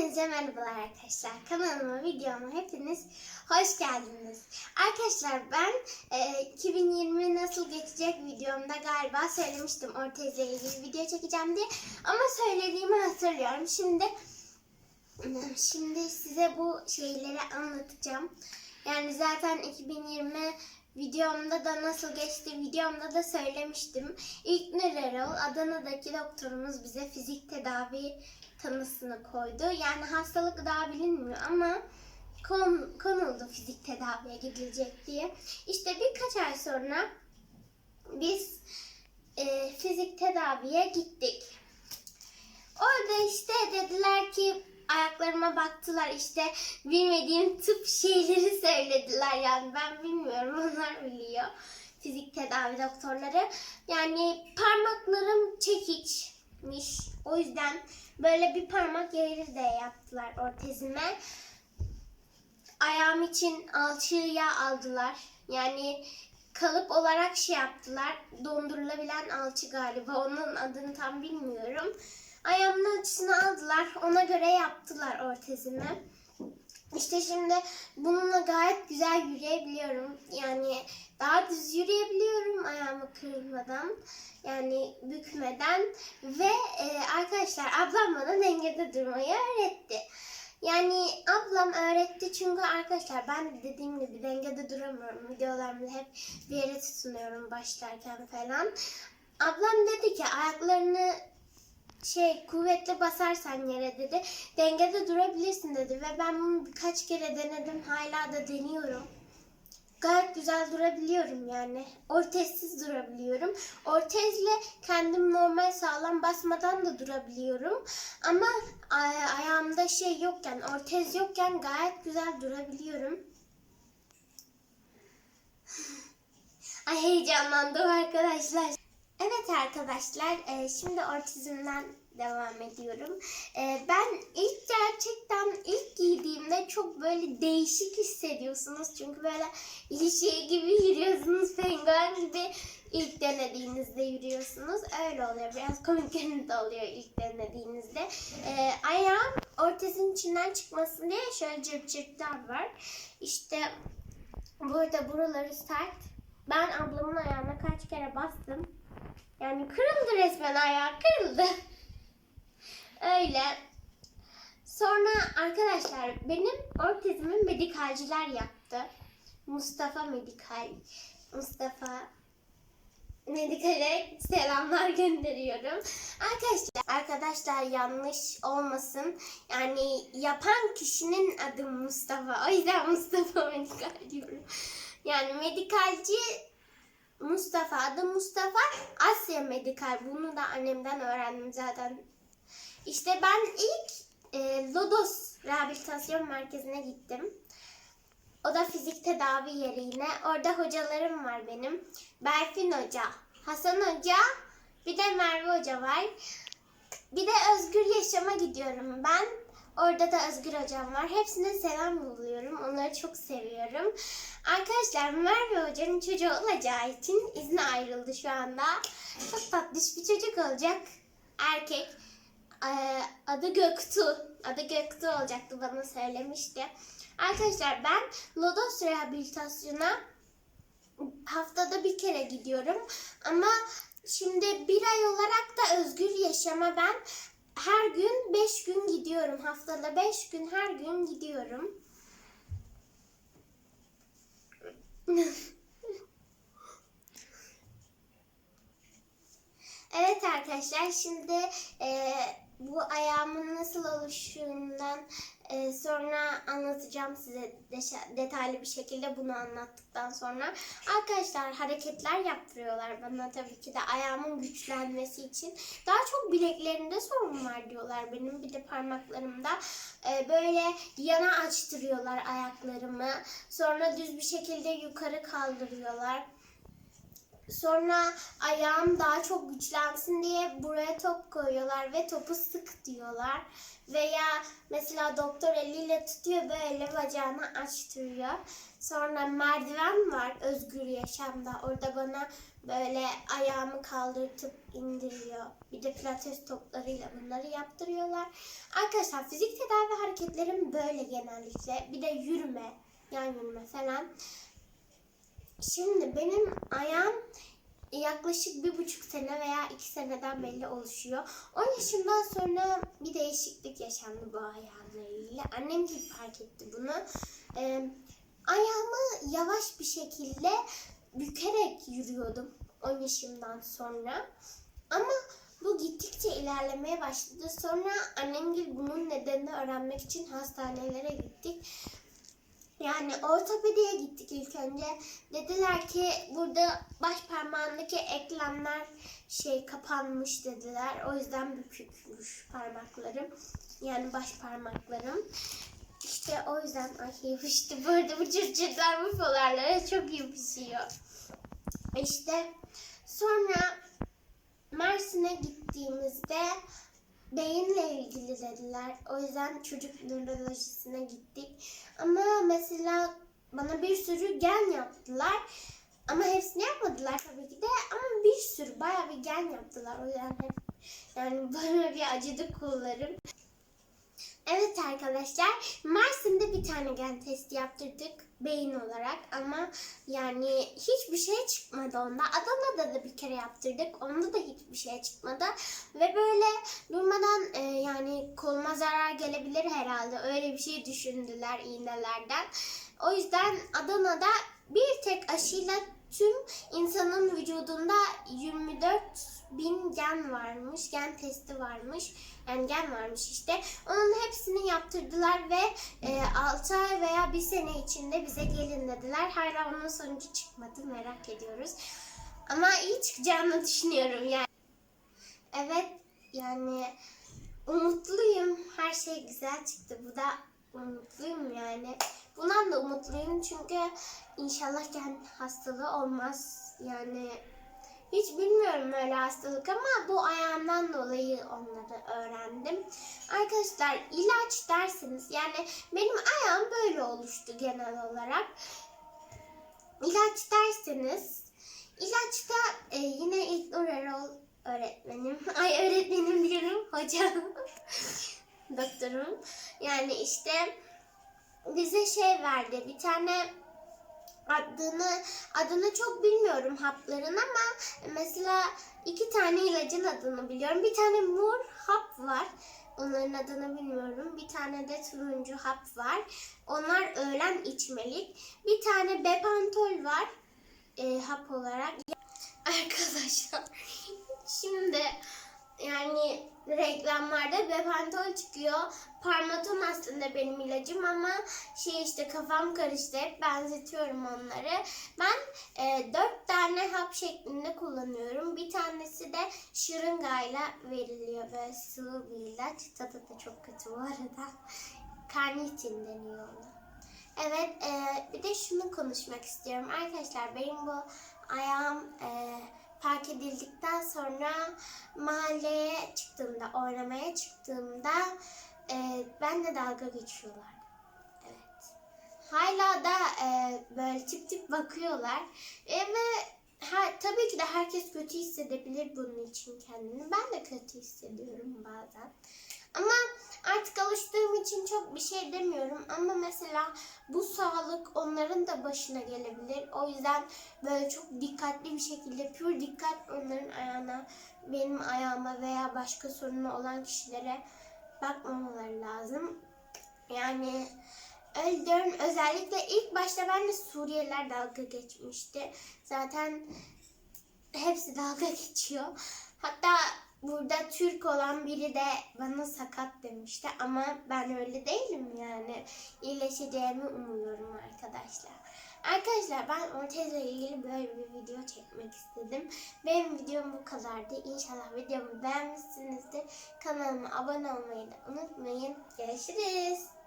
Hepinize merhabalar arkadaşlar. Kanalıma, videoma hepiniz hoş geldiniz. Arkadaşlar ben e, 2020 nasıl geçecek videomda galiba söylemiştim Ortez ile ilgili video çekeceğim diye. Ama söylediğimi hatırlıyorum. Şimdi şimdi size bu şeyleri anlatacağım. Yani zaten 2020 videomda da nasıl geçti videomda da söylemiştim. İlk Erol Adana'daki doktorumuz bize fizik tedavi tanısını koydu. Yani hastalık daha bilinmiyor ama kon, konuldu fizik tedaviye gidilecek diye. İşte birkaç ay sonra biz e, fizik tedaviye gittik. Orada işte dediler ki ayaklarıma baktılar işte bilmediğim tıp şeyleri söylediler. Yani ben bilmiyorum onlar biliyor. Fizik tedavi doktorları. Yani parmaklarım çekiçmiş o yüzden böyle bir parmak yeri de yaptılar ortezime. Ayağım için alçıya aldılar. Yani kalıp olarak şey yaptılar. Dondurulabilen alçı galiba. Onun adını tam bilmiyorum ayağımın ölçüsünü aldılar. Ona göre yaptılar ortezimi. İşte şimdi bununla gayet güzel yürüyebiliyorum. Yani daha düz yürüyebiliyorum ayağımı kırmadan. Yani bükmeden. Ve e, arkadaşlar ablam bana dengede durmayı öğretti. Yani ablam öğretti çünkü arkadaşlar ben de dediğim gibi dengede duramıyorum. Videolarımda hep bir yere tutunuyorum başlarken falan. Ablam dedi ki ayaklarını şey kuvvetli basarsan yere dedi. Dengede durabilirsin dedi ve ben bunu birkaç kere denedim. Hala da deniyorum. Gayet güzel durabiliyorum yani. Ortezsiz durabiliyorum. Ortezle kendim normal sağlam basmadan da durabiliyorum. Ama ay- ayağımda şey yokken, ortez yokken gayet güzel durabiliyorum. Ay heyecanlandım arkadaşlar. Evet arkadaşlar, e, şimdi ortizmden devam ediyorum. E, ben ilk gerçekten ilk giydiğimde çok böyle değişik hissediyorsunuz. Çünkü böyle ilişiği gibi yürüyorsunuz, penguen gibi ilk denediğinizde yürüyorsunuz. Öyle oluyor, biraz komik görüntü oluyor ilk denediğinizde. E, ayağım ortezin içinden çıkmasın diye şöyle cırt cırtlar var. İşte burada buraları sert. Ben ablamın ayağına kaç kere bastım. Yani kırıldı resmen ayağı kırıldı. Öyle. Sonra arkadaşlar benim ortezimi medikalciler yaptı. Mustafa Medikal. Mustafa Medikal'e selamlar gönderiyorum. Arkadaşlar, arkadaşlar yanlış olmasın. Yani yapan kişinin adı Mustafa. O yüzden Mustafa Medikal diyorum. Yani medikalci Mustafa adı Mustafa Asya Medikal. Bunu da annemden öğrendim zaten. İşte ben ilk e, Lodos Rehabilitasyon Merkezi'ne gittim. O da fizik tedavi yeri yine. Orada hocalarım var benim. Berfin Hoca, Hasan Hoca, bir de Merve Hoca var. Bir de Özgür Yaşam'a gidiyorum ben. Orada da Özgür Hocam var. Hepsine selam yolluyorum. Onları çok seviyorum. Arkadaşlar Merve Hoca'nın çocuğu olacağı için izne ayrıldı şu anda. Çok tatlış bir çocuk olacak. Erkek. Ee, adı Göktuğ. Adı Göktuğ olacaktı bana söylemişti. Arkadaşlar ben Lodos Rehabilitasyon'a haftada bir kere gidiyorum. Ama şimdi bir ay olarak da özgür yaşama ben her gün 5 gün gidiyorum. Haftada 5 gün her gün gidiyorum. evet arkadaşlar şimdi e, bu ayağımın nasıl oluşumundan e, sonra anlatacağım size detaylı bir şekilde bunu anlattıktan sonra. Arkadaşlar hareketler yaptırıyorlar bana tabii ki de ayağımın güçlenmesi için. Daha çok bileklerimde sorun var diyorlar benim bir de parmaklarımda. E, böyle yana açtırıyorlar ayaklarımı. Sonra düz bir şekilde yukarı kaldırıyorlar. Sonra ayağım daha çok güçlensin diye buraya top koyuyorlar ve topu sık diyorlar. Veya mesela doktor eliyle tutuyor böyle bacağını açtırıyor. Sonra merdiven var özgür yaşamda. Orada bana böyle ayağımı kaldırtıp indiriyor. Bir de pilates toplarıyla bunları yaptırıyorlar. Arkadaşlar fizik tedavi hareketlerim böyle genellikle. Bir de yürüme, yan yürüme falan. Şimdi benim ayağım yaklaşık bir buçuk sene veya iki seneden belli oluşuyor. 10 yaşından sonra bir değişiklik yaşandı bu ayağımla ilgili. Annem de fark etti bunu. Ee, ayağımı yavaş bir şekilde bükerek yürüyordum 10 yaşımdan sonra. Ama bu gittikçe ilerlemeye başladı. Sonra annemgil bunun nedenini öğrenmek için hastanelere gittik. Yani ortopediye gittik ilk önce. Dediler ki burada baş parmağındaki eklemler şey kapanmış dediler. O yüzden bükükmüş parmaklarım. Yani baş parmaklarım. İşte o yüzden ay yapıştı. Bu arada bu çocuklar bu polarlara çok yapışıyor. İşte sonra Mersin'e gittiğimizde beyinle ilgili dediler. O yüzden çocuk nörolojisine gittik. Ama mesela bana bir sürü gen yaptılar. Ama hepsini yapmadılar tabii ki de. Ama bir sürü bayağı bir gen yaptılar. O yüzden hep yani bana bir acıdı kollarım. Evet arkadaşlar Mersin'de bir tane gen testi yaptırdık beyin olarak ama yani hiçbir şey çıkmadı onda. Adana'da da bir kere yaptırdık. Onda da hiçbir şey çıkmadı. Ve böyle durmadan e, yani koluma zarar gelebilir herhalde. Öyle bir şey düşündüler iğnelerden. O yüzden Adana'da bir tek aşıyla tüm insanın vücudunda 24 bin gen varmış. Gen testi varmış. Yani gen varmış işte. Onun hepsini yaptırdılar ve e, 6 ay veya 1 sene içinde bize gelin dediler. Hala onun sonucu çıkmadı. Merak ediyoruz. Ama iyi çıkacağını düşünüyorum yani. Evet yani umutluyum. Her şey güzel çıktı. Bu da umutluyum yani. Bundan da umutluyum çünkü inşallah gen hastalığı olmaz. Yani hiç bilmiyorum öyle hastalık ama bu ayağımdan dolayı onları öğrendim. Arkadaşlar ilaç dersiniz yani benim ayağım böyle oluştu genel olarak. İlaç derseniz ilaçta e, yine ilk Erol öğretmenim, ay öğretmenim diyorum hocam, doktorum. Yani işte bize şey verdi bir tane adını adını çok bilmiyorum hapların ama mesela iki tane ilacın adını biliyorum. Bir tane mor hap var. Onların adını bilmiyorum. Bir tane de turuncu hap var. Onlar öğlen içmelik. Bir tane Bepantol var. e, hap olarak. Arkadaşlar şimdi yani reklamlarda Bepantol çıkıyor. Parmaton aslında benim ilacım ama şey işte kafam karıştı. Hep benzetiyorum onları. Ben e, dört tane hap şeklinde kullanıyorum. Bir tanesi de şırıngayla veriliyor. Böyle sıvı bir ilaç. Tadı da çok kötü bu arada. Karnitin deniyor ona. Evet, e, bir de şunu konuşmak istiyorum. Arkadaşlar benim bu ayağım e, fark edildikten sonra mahalleye çıktığımda, oynamaya çıktığımda e, benle dalga geçiyorlar. Evet. Hala da e, böyle tip tip bakıyorlar. E, ve ha, tabii ki de herkes kötü hissedebilir bunun için kendini. Ben de kötü hissediyorum bazen. Ama artık alıştığım için çok bir şey demiyorum. Ama mesela bu sağlık onların da başına gelebilir. O yüzden böyle çok dikkatli bir şekilde pür dikkat onların ayağına, benim ayağıma veya başka sorunu olan kişilere bakmamaları lazım. Yani diyorum. Özellikle ilk başta ben de Suriyeliler dalga geçmişti. Zaten hepsi dalga geçiyor. Hatta burada Türk olan biri de bana sakat demişti ama ben öyle değilim yani. İyileşeceğimi umuyorum arkadaşlar. Arkadaşlar ben Orteza ile ilgili böyle bir video çekmek istedim. Benim videom bu kadardı. İnşallah videomu beğenmişsinizdir. Kanalıma abone olmayı da unutmayın. Görüşürüz.